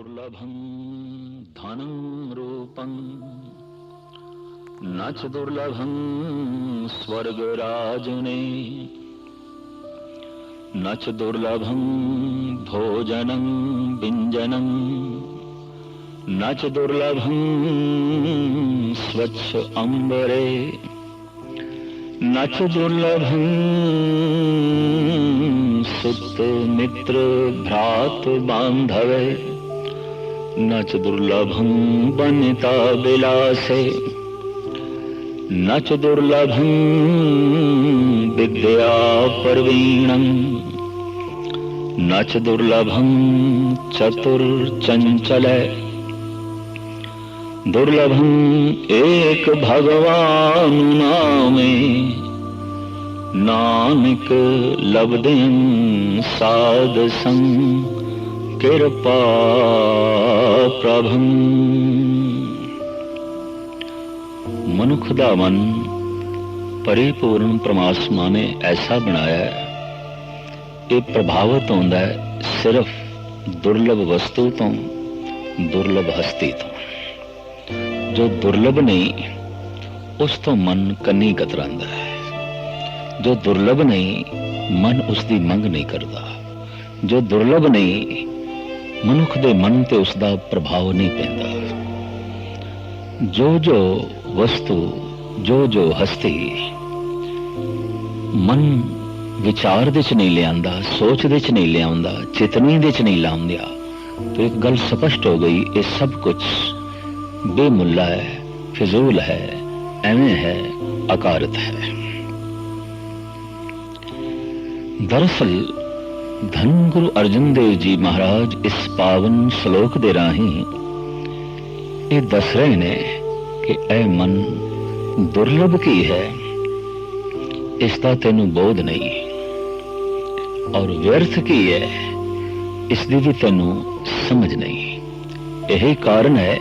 दुर्लभं धनं रूपं न च दुर्लभं स्वर्गराजने न च दुर्लभं भोजनं व्यञ्जनं न च दुर्लभं स्वच्छ अम्बरे न च दुर्लभं सुत मित्र भ्रात बान्धवे न च दुर्लभं वनिता विलासे न च दुर्लभं विद्या प्रवीणम् न च दुर्लभं चतुर्चञ्चल दुर्लभम् एक भगवानुनामे नानक लब्धं साध संग ਕਿਰਪਾ ਪ੍ਰਭੰ ਮਨੁੱਖ ਦਾ ਮਨ ਪਰਿਪੂਰਨ ਪ੍ਰਮਾਤਮਾ ਨੇ ਐਸਾ ਬਣਾਇਆ ਇਹ ਪ੍ਰਭਾਵਿਤ ਹੁੰਦਾ ਹੈ ਸਿਰਫ ਦੁਰਲਭ ਵਸਤੂ ਤੋਂ ਦੁਰਲਭ ਹਸਤੀ ਤੋਂ ਜੋ ਦੁਰਲਭ ਨਹੀਂ ਉਸ ਤੋਂ ਮਨ ਕੰਨੀ ਕਤਰਾਂਦਾ ਹੈ ਜੋ ਦੁਰਲਭ ਨਹੀਂ ਮਨ ਉਸ ਦੀ ਮੰਗ ਨਹੀਂ ਕਰਦਾ ਜੋ ਦੁਰਲਭ ਨਹੀਂ ਮਨੁੱਖ ਦੇ ਮਨ ਤੇ ਉਸ ਦਾ ਪ੍ਰਭਾਵ ਨਹੀਂ ਪੈਂਦਾ। ਜੋ ਜੋ ਵਸਤੂ ਜੋ ਜੋ ਹਸਤੀ ਮਨ ਵਿਚਾਰ ਦੇ ਚ ਨਹੀਂ ਲਿਆਂਦਾ, ਸੋਚ ਦੇ ਚ ਨਹੀਂ ਲਿਆਉਂਦਾ, ਚੇਤਨੀ ਦੇ ਚ ਨਹੀਂ ਲਾਉਂਦਿਆ ਤਾਂ ਇੱਕ ਗੱਲ ਸਪਸ਼ਟ ਹੋ ਗਈ, ਇਹ ਸਭ ਕੁਝ ਬੇਮੁੱਲਾ ਹੈ, ਫਿਜ਼ੂਲ ਹੈ, ਐਵੇਂ ਹੈ, ਅਕਾਰਤ ਹੈ। ਦਰਅਸਲ ਧੰਨ ਗੁਰੂ ਅਰਜਨ ਦੇਵ ਜੀ ਮਹਾਰਾਜ ਇਸ ਪਾਵਨ ਸ਼ਲੋਕ ਦੇ ਰਾਹੀਂ ਇਹ ਦੱਸ ਰਹੇ ਨੇ ਕਿ ਐ ਮਨ ਦੁਰਲਭ ਕੀ ਹੈ? ਇਸ ਦਾ ਤੈਨੂੰ ਬੋਧ ਨਹੀਂ। ਔਰ ਵਿਅਰਥ ਕੀ ਹੈ? ਇਸ ਦੀ ਵੀ ਤੈਨੂੰ ਸਮਝ ਨਹੀਂ। ਇਹੀ ਕਾਰਨ ਹੈ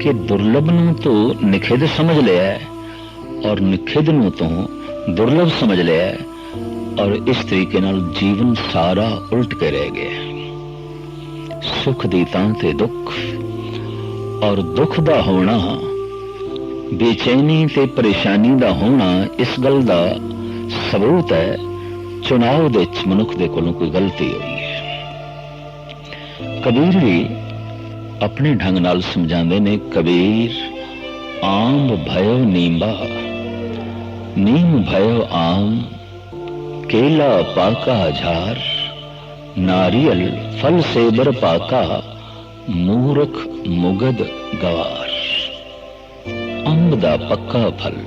ਕਿ ਦੁਰਲਭ ਨੂੰ ਤੂੰ ਨਿਖੇਧ ਸਮਝ ਲਿਆ ਔਰ ਨਿਖੇਧ ਨੂੰ ਤੂੰ ਦੁਰਲਭ ਸਮਝ ਲਿਆ ਔਰ ਇਸ ਤਰੀਕੇ ਨਾਲ ਜੀਵਨ ਸਾਰਾ ਉਲਟ ਕੇ ਰਹਿ ਗਿਆ ਸੁਖ ਦੀ ਤਾਂ ਤੇ ਦੁੱਖ ਔਰ ਦੁੱਖ ਦਾ ਹੋਣਾ, ਬੇਚੈਨੀ ਤੇ ਪਰੇਸ਼ਾਨੀ ਦਾ ਹੋਣਾ, ਇਸ ਗੱਲ ਦਾ ਸਬੂਤ ਹੈ ਚੁਣਾਵ ਦੇ ਵਿੱਚ ਮਨੁੱਖ ਦੇ ਕੋਲੋਂ ਕੋਈ ਗਲਤੀ ਹੋਈ ਹੈ। ਕਬੀਰ ਵੀ ਆਪਣੇ ਢੰਗ ਨਾਲ ਸਮਝਾਉਂਦੇ ਨੇ, ਕਬੀਰ, ਆਮ ਭਇਓ ਨੀਂਬਾ ਨੀਮ ਭਇਓ ਆਮ केला पाका झार नारियल फल सेबर पाका मूरख मुगद गवार अंब ਦਾ ਪੱਕਾ ਫਲ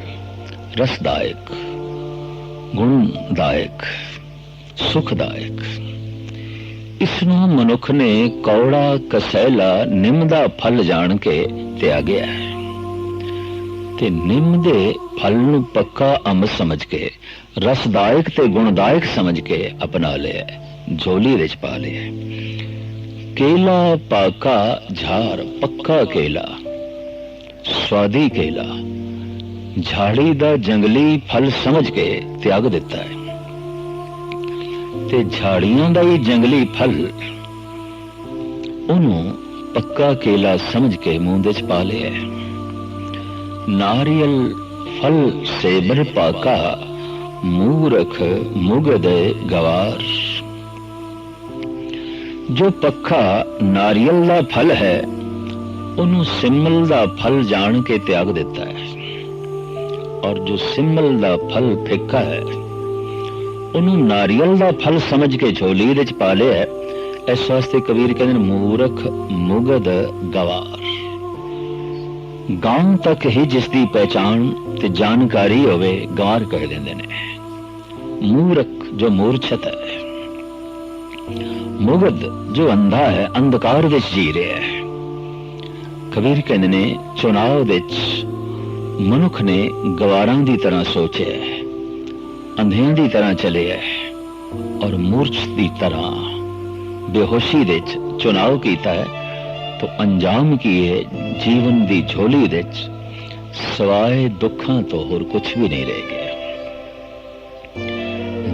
ਰਸਦਾਇਕ ਗੁਣਦਾਇਕ ਸੁਖਦਾਇਕ ਇਸ ਨੂੰ ਮਨੁੱਖ ਨੇ ਕੌੜਾ ਕਸੈਲਾ ਨਿੰਮ ਦਾ ਫਲ ਜਾਣ ਕੇ ਤਿਆਗਿਆ ਹੈ ਤੇ ਨਿੰਮ ਦੇ ਫਲ ਨੂੰ ਪੱਕਾ ਅੰਬ ਸਮਝ ਕੇ, ਰਸਦਾਇਕ ਤੇ ਗੁਣਦਾਇਕ ਸਮਝ ਕੇ ਅਪਣਾ ਲਿਆ, ਝੋਲੀ ਵਿੱਚ ਪਾ ਲਿਆ। ਕੇਲਾ ਪਾਕਾ ਝਾਰ ਪੱਕਾ ਕੇਲਾ, ਸਵਾਦੀ ਕੇਲਾ, ਝਾੜੀ ਦਾ ਜੰਗਲੀ ਫਲ ਸਮਝ ਕੇ ਤਿਆਗ ਦਿੱਤਾ ਹੈ। ਤੇ ਝਾੜੀਆਂ ਦਾ ਇਹ ਜੰਗਲੀ ਫਲ, ਉਹਨੂੰ ਪੱਕਾ ਕੇਲਾ ਸਮਝ ਕੇ ਮੂੰਹ ਦੇ ਚ ਪਾ ਲਿਆ ਨਾਰੀਅਲ ਫਲ ਸੇਬਰ ਪਾਕਾ ਮੂਰਖ ਮੁਗਦ ਗਵਾਰ ਜੋ ਪੱਖਾ ਨਾਰੀਅਲ ਦਾ ਫਲ ਹੈ ਉਹਨੂੰ ਸਿਮਲ ਦਾ ਫਲ ਜਾਣ ਕੇ ਤਿਆਗ ਦਿੱਤਾ ਹੈ ਔਰ ਜੋ ਸਿਮਲ ਦਾ ਫਲ ਫਿੱਕਾ ਹੈ ਉਹਨੂੰ ਨਾਰੀਅਲ ਦਾ ਫਲ ਸਮਝ ਕੇ ਝੋਲੀ ਵਿੱਚ ਪਾ ਲਿਆ ਇਸ ਵਾਸਤੇ ਕਬੀਰ ਕਹਿੰਦੇ ਨੇ ਮੂਰਖ ਮੁਗਦ ਗਵਾਰ ਗਾਂ ਤੱਕ ਹੀ ਜਿਸ ਦੀ ਪਹਿਚਾਣ ਤੇ ਜਾਣਕਾਰੀ ਹੋਵੇ, ਗਾਰ ਕਹਿ ਦਿੰਦੇ ਨੇ। ਮੂਰਖ ਜੋ ਮੂਰਛਤ ਹੈ ਮੁਗਦ ਜੋ ਅੰਧਾ ਹੈ, ਅੰਧਕਾਰ ਵਿੱਚ ਜੀ ਰਿਹਾ ਹੈ। ਕਬੀਰ ਕਹਿੰਦੇ ਨੇ, ਚੁਣਾਵ ਵਿੱਚ ਮਨੁੱਖ ਨੇ ਗਵਾਰਾਂ ਦੀ ਤਰ੍ਹਾਂ ਸੋਚਿਆ ਹੈ, ਅੰਧਿਆਂ ਦੀ ਤਰ੍ਹਾਂ ਚੱਲਿਆ ਹੈ ਔਰ ਮੂਰਛ ਦੀ ਤਰ੍ਹਾਂ ਬੇਹੋਸ਼ੀ ਵਿੱਚ ਚੁਣਾਵ ਕੀਤਾ ਹੈ। ਤੋ ਅੰਜਾਮ ਕੀ ਹੈ ਜੀਵਨ ਦੀ ਝੋਲੀ ਵਿੱਚ? ਸਵਾਏ ਦੁੱਖਾਂ ਤੋਂ ਹੋਰ ਕੁਝ ਵੀ ਨਹੀਂ ਰਹਿ ਗਿਆ।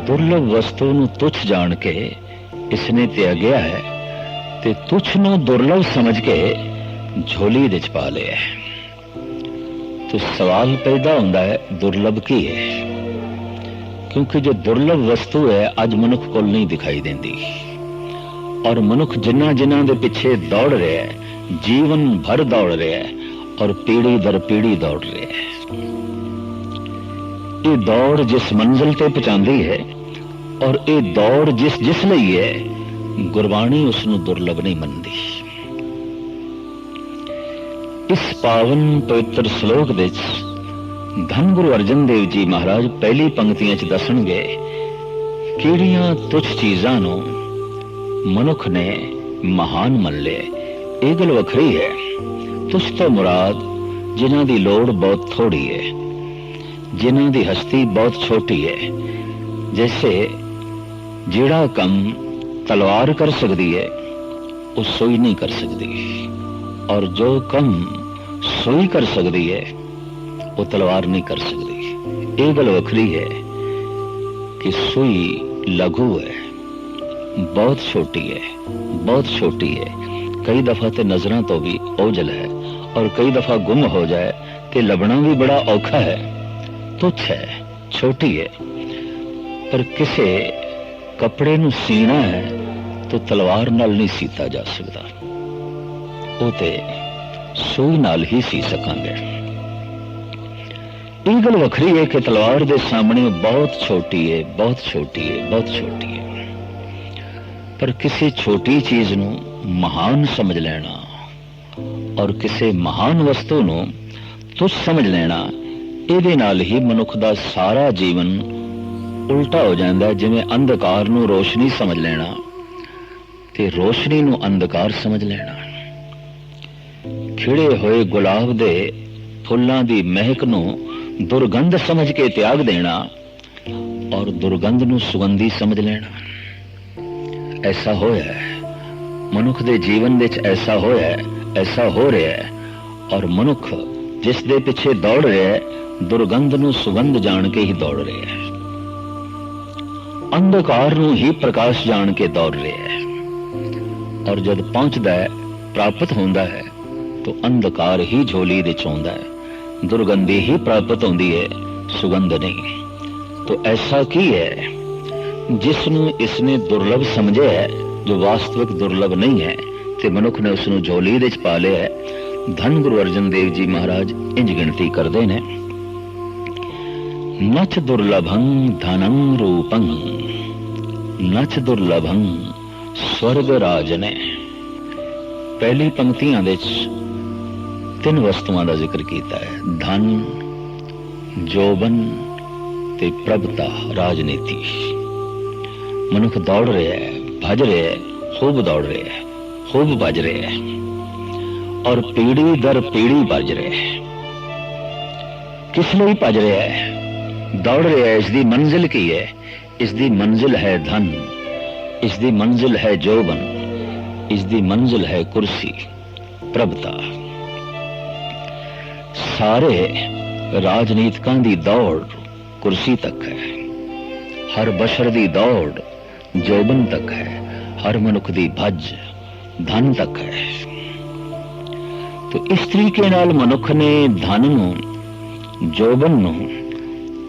ਦੁਰਲਭ ਵਸਤੂ ਨੂੰ ਤੁੱਛ ਜਾਣ ਕੇ ਇਸਨੇ ਤਿਆਗਿਆ ਹੈ ਤੇ ਤੁਛ ਨੂੰ ਦੁਰਲਭ ਸਮਝ ਕੇ ਝੋਲੀ ਦੇ ਪਾ ਲਿਆ ਹੈ। ਤੇ ਸਵਾਲ ਪੈਦਾ ਹੁੰਦਾ ਹੈ, ਦੁਰਲਭ ਕੀ ਹੈ? ਕਿਉਂਕਿ ਜੋ ਦੁਰਲਭ ਵਸਤੂ ਹੈ, ਅੱਜ ਮਨੁੱਖ ਕੋਲ ਨਹੀਂ ਦਿਖਾਈ ਦਿੰਦੀ। ਔਰ ਮਨੁੱਖ ਜਿਨ੍ਹਾਂ ਜਿਨ੍ਹਾਂ ਦੇ ਪਿੱਛੇ ਦੌੜ ਰਿਹਾ ਹੈ, ਜੀਵਨ ਭਰ ਦੌੜ ਰਿਹਾ ਹੈ ਔਰ ਪੀੜੀ ਦਰ ਪੀੜੀ ਦੌੜ ਰਿਹਾ ਹੈ। ਇਹ ਦੌੜ ਜਿਸ ਮੰਜ਼ਿਲ ਤੇ ਪਹੁੰਚਾਉਂਦੀ ਹੈ ਔਰ ਇਹ ਦੌੜ ਜਿਸ ਜਿਸ ਲਈ ਹੈ, ਗੁਰਬਾਣੀ ਉਸ ਨੂੰ ਦੁਰਲਭ ਨਹੀਂ ਮੰਨਦੀ। ਇਸ ਪਾਵਨ ਪਵਿੱਤਰ ਸ਼ਲੋਕ ਵਿੱਚ ਧੰਨ ਗੁਰੂ ਅਰਜਨ ਦੇਵ ਜੀ ਮਹਾਰਾਜ ਪਹਿਲੀ ਪੰਕਤੀਆਂ 'ਚ ਦੱਸਣਗੇ, ਕਿਹੜੀਆਂ ਤੁਛ ਚੀਜ਼ਾਂ ਨੂੰ ਮਨੁੱਖ ਨੇ ਮਹਾਨ ਮੰਨ ਲਿਆ ਇਹ ਗੱਲ ਵੱਖਰੀ ਹੈ। ਤੁਛ ਤੋਂ ਮੁਰਾਦ ਜਿਨ੍ਹਾਂ ਦੀ ਲੋੜ ਬਹੁਤ ਥੋੜੀ ਹੈ ਜਿਨ੍ਹਾਂ ਦੀ ਹਸਤੀ ਬਹੁਤ ਛੋਟੀ ਹੈ ਜੈਸੇ ਜਿਹੜਾ ਕੰਮ ਤਲਵਾਰ ਕਰ ਸਕਦੀ ਹੈ ਉਹ ਸੋਈ ਨਹੀਂ ਕਰ ਸਕਦੀ। ਔਰ ਜੋ ਕੰਮ ਸੋਈ ਕਰ ਸਕਦੀ ਹੈ ਉਹ ਤਲਵਾਰ ਨਹੀਂ ਕਰ ਸਕਦੀ। ਇਹ ਗੱਲ ਵੱਖਰੀ ਹੈ ਕਿ ਸੂਈ ਲਘੂ ਹੈ। ਬਹੁਤ ਛੋਟੀ ਹੈ ਬਹੁਤ ਛੋਟੀ ਹੈ ਕਈ ਦਫਾ ਤੇ ਨਜ਼ਰਾਂ ਤੋਂ ਵੀ ਓਝਲ ਹੈ ਔਰ ਕਈ ਦਫਾ ਗੁੰਮ ਹੋ ਜਾਏ ਤੇ ਲੱਭਣਾ ਵੀ ਬੜਾ ਔਖਾ ਹੈ ਤੁੱਛ ਹੈ ਛੋਟੀ ਹੈ ਪਰ ਕਿਸੇ ਕੱਪੜੇ ਨੂੰ ਸੀਣਾ ਹੈ ਤਾਂ ਤਲਵਾਰ ਨਾਲ ਨਹੀਂ ਸੀਤਾ ਜਾ ਸਕਦਾ ਉਹ ਤੇ ਸੂਈ ਨਾਲ ਹੀ ਸੀ ਸਕਾਂਗੇ ਇਹ ਗੱਲ ਵੱਖਰੀ ਹੈ ਕਿ ਤਲਵਾਰ ਦੇ ਸਾਹਮਣੇ ਬਹੁਤ ਛੋਟੀ ਹੈ ਬਹੁਤ ਛੋਟੀ ਹੈ ਬਹੁਤ ਛੋਟੀ ਹੈ ਪਰ ਕਿਸੇ ਛੋਟੀ ਚੀਜ਼ ਨੂੰ ਮਹਾਨ ਸਮਝ ਲੈਣਾ ਔਰ ਕਿਸੇ ਮਹਾਨ ਵਸਤੂ ਨੂੰ ਤੁਛ ਸਮਝ ਲੈਣਾ, ਇਹਦੇ ਨਾਲ ਹੀ ਮਨੁੱਖ ਦਾ ਸਾਰਾ ਜੀਵਨ ਉਲਟਾ ਹੋ ਜਾਂਦਾ ਹੈ, ਜਿਵੇਂ ਅੰਧਕਾਰ ਨੂੰ ਰੋਸ਼ਨੀ ਸਮਝ ਲੈਣਾ ਤੇ ਰੋਸ਼ਨੀ ਨੂੰ ਅੰਧਕਾਰ ਸਮਝ ਲੈਣਾ। ਖਿੜੇ ਹੋਏ ਗੁਲਾਬ ਦੇ ਫੁੱਲਾਂ ਦੀ ਮਹਿਕ ਨੂੰ ਦੁਰਗੰਧ ਸਮਝ ਕੇ ਤਿਆਗ ਦੇਣਾ ਔਰ ਦੁਰਗੰਧ ਨੂੰ ਸੁਗੰਧੀ ਸਮਝ ਲੈਣਾ। ਐਸਾ ਹੋਇਆ ਮਨੁੱਖ ਦੇ ਜੀਵਨ ਵਿੱਚ ਐਸਾ ਹੋਇਆ ਐਸਾ ਹੋ ਰਿਹਾ ਹੈ। ਔਰ ਮਨੁੱਖ ਜਿਸ ਦੇ ਪਿੱਛੇ ਦੌੜ ਰਿਹਾ ਹੈ, ਦੁਰਗੰਧ ਨੂੰ ਸੁਗੰਧ ਜਾਣ ਕੇ ਹੀ ਦੌੜ ਰਿਹਾ ਹੈ। ਅੰਧਕਾਰ ਨੂੰ ਹੀ ਪ੍ਰਕਾਸ਼ ਜਾਣ ਕੇ ਦੌੜ ਰਿਹਾ ਹੈ। ਔਰ ਜਦ ਪਹੁੰਚਦਾ ਹੈ, ਪ੍ਰਾਪਤ ਹੁੰਦਾ ਹੈ, ਤਾਂ ਅੰਧਕਾਰ ਹੀ ਝੋਲੀ ਦੇ ਚੋਂਦਾ ਹੈ। ਦੁਰਗੰਧੀ ਹੀ ਪ੍ਰਾਪਤ ਹੁੰਦੀ ਹੈ, ਸੁਗੰਧ ਨਹੀਂ। ਤਾਂ ਐਸਾ ਕੀ ਹੈ? ਜਿਸ ਨੂੰ ਇਸਨੇ ਦੁਰਲਭ ਸਮਝਿਆ ਹੈ, ਜੋ ਵਾਸਤਵਿਕ ਦੁਰਲਭ ਨਹੀਂ ਹੈ, ਤੇ ਮਨੁੱਖ ਨੇ ਉਸ ਨੂੰ ਝੋਲੀ ਦੇ ਚ ਪਾ ਲਿਆ ਹੈ, ਧੰਨ ਗੁਰੂ ਅਰਜਨ ਦੇਵ ਜੀ ਮਹਾਰਾਜ ਇੰਜ ਗਿਣਤੀ ਕਰਦੇ ਨੇ। ਨਚ ਦੁਰਲਭੰ ਧਨੰ ਰੂਪੰ ਨਚ ਦੁਰਲਭੰ ਸਵਰਗ ਰਾਜਨੇ। ਪਹਿਲੀ ਪੰਕਤੀਆਂ ਦੇ ਵਿੱਚ ਤਿੰਨ ਵਸਤੂਆਂ ਦਾ ਜ਼ਿਕਰ ਕੀਤਾ ਹੈ, ਧਨ, ਜੋਬਨ ਤੇ ਪ੍ਰਭਤਾ, ਰਾਜਨੀਤੀ। ਮਨੁੱਖ ਦੌੜ ਰਿਹਾ ਹੈ, ਭੱਜ ਰਿਹਾ ਹੈ, ਖੂਬ ਦੌੜ ਰਿਹਾ ਹੈ, ਖੂਬ ਭਜ ਰਿਹਾ ਹੈ ਔਰ ਪੀੜੀ ਦਰ ਪੀੜੀ ਭਜ ਰਿਹਾ ਹੈ। ਕਿਸ ਲਈ ਭਜ ਰਿਹਾ ਹੈ? ਦੌੜ ਰਿਹਾ ਹੈ ਇਸ ਦੀ ਮੰਜ਼ਿਲ ਕੀ ਹੈ? ਇਸ ਦੀ ਮੰਜ਼ਿਲ ਹੈ ਧਨ ਇਸ ਦੀ ਮੰਜ਼ਿਲ ਹੈ ਜੋਬਨ ਇਸ ਦੀ ਮੰਜ਼ਿਲ ਹੈ ਕੁਰਸੀ, ਪ੍ਰਭਤਾ। ਸਾਰੇ ਰਾਜਨੀਤਿਕਾਂ ਦੀ ਦੌੜ ਕੁਰਸੀ ਤੱਕ ਹੈ। ਹਰ ਬਸ਼ਰ ਦੀ ਦੌੜ ਜੋਬਨ ਤੱਕ ਹੈ ਹਰ ਮਨੁੱਖ ਦੀ ਭੱਜ ਧਨ ਤੱਕ ਹੈ ਤੋ ਇਸ ਤਰੀਕੇ ਨਾਲ ਮਨੁੱਖ ਨੇ ਧਨ ਨੂੰ ਜੋਬਨ ਨੂੰ